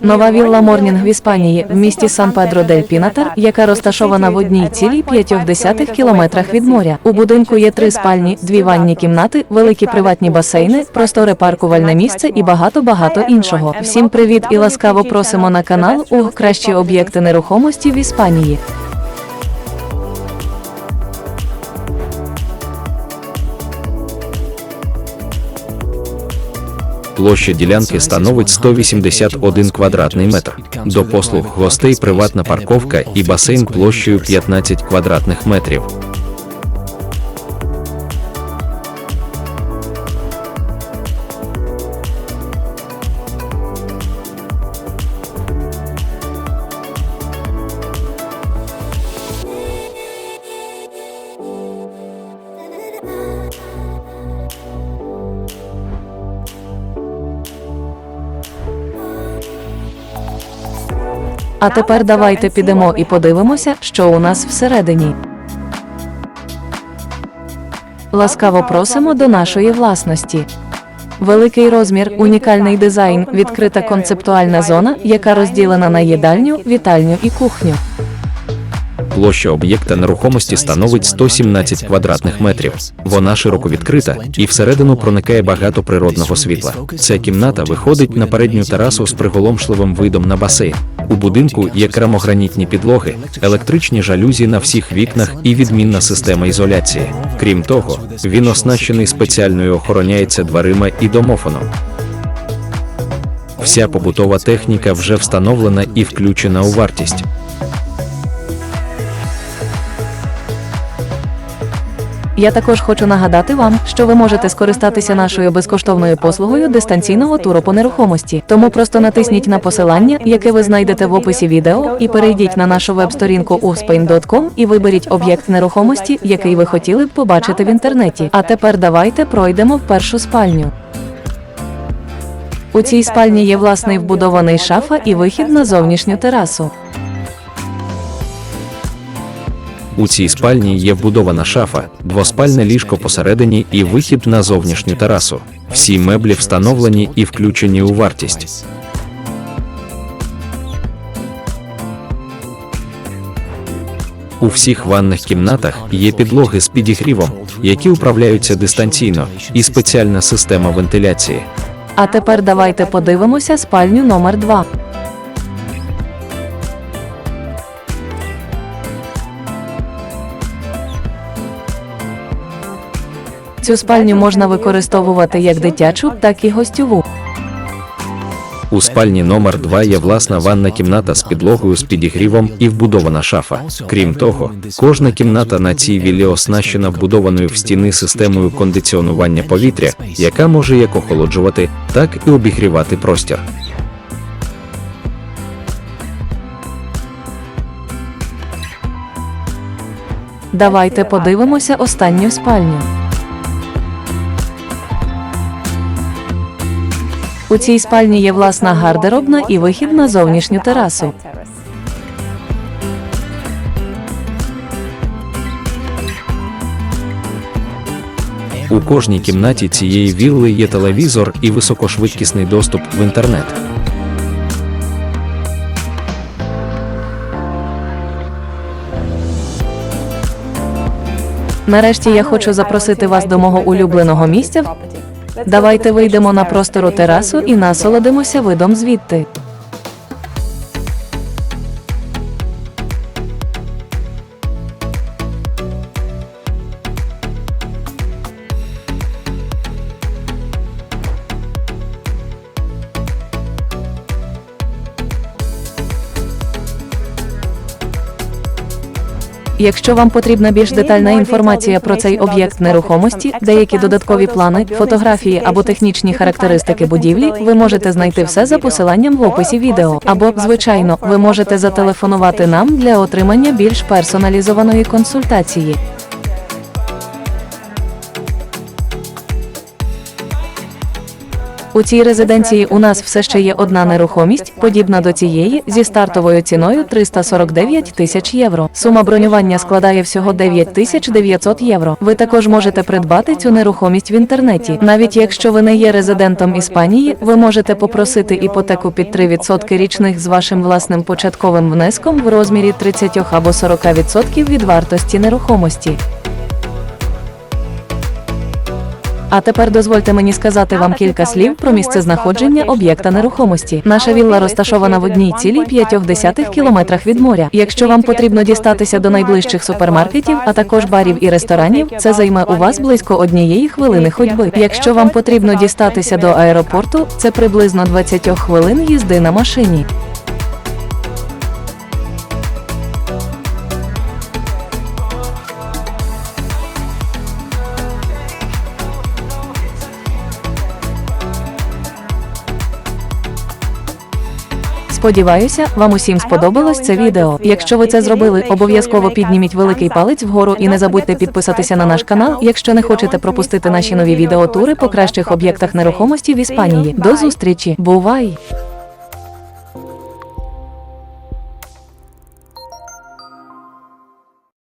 Нова вілла Морнінг в Іспанії в місті Сан Педро дель Пінатар, яка розташована в одній цілій п'ятьох десятих кілометрах від моря. У будинку є три спальні, дві ванні кімнати, великі приватні басейни, просторе паркувальне місце і багато багато іншого. Всім привіт і ласкаво просимо на канал у кращі об'єкти нерухомості в Іспанії. Площа ділянки становить 181 квадратний метр. До послуг гостей приватна парковка і басейн площею 15 квадратних метрів. А тепер давайте підемо і подивимося, що у нас всередині. Ласкаво просимо до нашої власності. Великий розмір, унікальний дизайн, відкрита концептуальна зона, яка розділена на їдальню, вітальню і кухню. Площа об'єкта нерухомості становить 117 квадратних метрів. Вона широко відкрита і всередину проникає багато природного світла. Ця кімната виходить на передню терасу з приголомшливим видом на басейн. У будинку є керамогранітні підлоги, електричні жалюзі на всіх вікнах і відмінна система ізоляції. Крім того, він оснащений спеціальною охороняється дверима і домофоном. Вся побутова техніка вже встановлена і включена у вартість. Я також хочу нагадати вам, що ви можете скористатися нашою безкоштовною послугою дистанційного туру по нерухомості. Тому просто натисніть на посилання, яке ви знайдете в описі відео, і перейдіть на нашу веб-сторінку uspain.com і виберіть об'єкт нерухомості, який ви хотіли б побачити в інтернеті. А тепер давайте пройдемо в першу спальню. У цій спальні є власний вбудований шафа і вихід на зовнішню терасу. У цій спальні є вбудована шафа, двоспальне ліжко посередині і вихід на зовнішню терасу. Всі меблі встановлені і включені у вартість. У всіх ванних кімнатах є підлоги з підігрівом, які управляються дистанційно, і спеціальна система вентиляції. А тепер давайте подивимося спальню номер 2. Цю спальню можна використовувати як дитячу, так і гостьову. У спальні номер 2 є власна ванна кімната з підлогою з підігрівом і вбудована шафа. Крім того, кожна кімната на цій віллі оснащена вбудованою в стіни системою кондиціонування повітря, яка може як охолоджувати, так і обігрівати простір. Давайте подивимося останню спальню. У цій спальні є власна гардеробна і вихід на зовнішню терасу. У кожній кімнаті цієї вілли є телевізор і високошвидкісний доступ в інтернет. Нарешті я хочу запросити вас до мого улюбленого місця. Давайте вийдемо на простору терасу і насолодимося видом звідти. Якщо вам потрібна більш детальна інформація про цей об'єкт нерухомості, деякі додаткові плани, фотографії або технічні характеристики будівлі, ви можете знайти все за посиланням в описі відео. Або, звичайно, ви можете зателефонувати нам для отримання більш персоналізованої консультації. У цій резиденції у нас все ще є одна нерухомість, подібна до цієї, зі стартовою ціною 349 тисяч євро. Сума бронювання складає всього 9 тисяч 900 євро. Ви також можете придбати цю нерухомість в інтернеті. Навіть якщо ви не є резидентом Іспанії, ви можете попросити іпотеку під 3% річних з вашим власним початковим внеском в розмірі 30 або 40% від вартості нерухомості. А тепер дозвольте мені сказати вам кілька слів про місце знаходження об'єкта нерухомості. Наша вілла розташована в одній цілій п'ятьох десятих кілометрах від моря. Якщо вам потрібно дістатися до найближчих супермаркетів, а також барів і ресторанів, це займе у вас близько однієї хвилини ходьби. Якщо вам потрібно дістатися до аеропорту, це приблизно 20 хвилин їзди на машині. Сподіваюся, вам усім сподобалось це відео. Якщо ви це зробили, обов'язково підніміть великий палець вгору і не забудьте підписатися на наш канал, якщо не хочете пропустити наші нові відеотури по кращих об'єктах нерухомості в Іспанії. До зустрічі, бувай!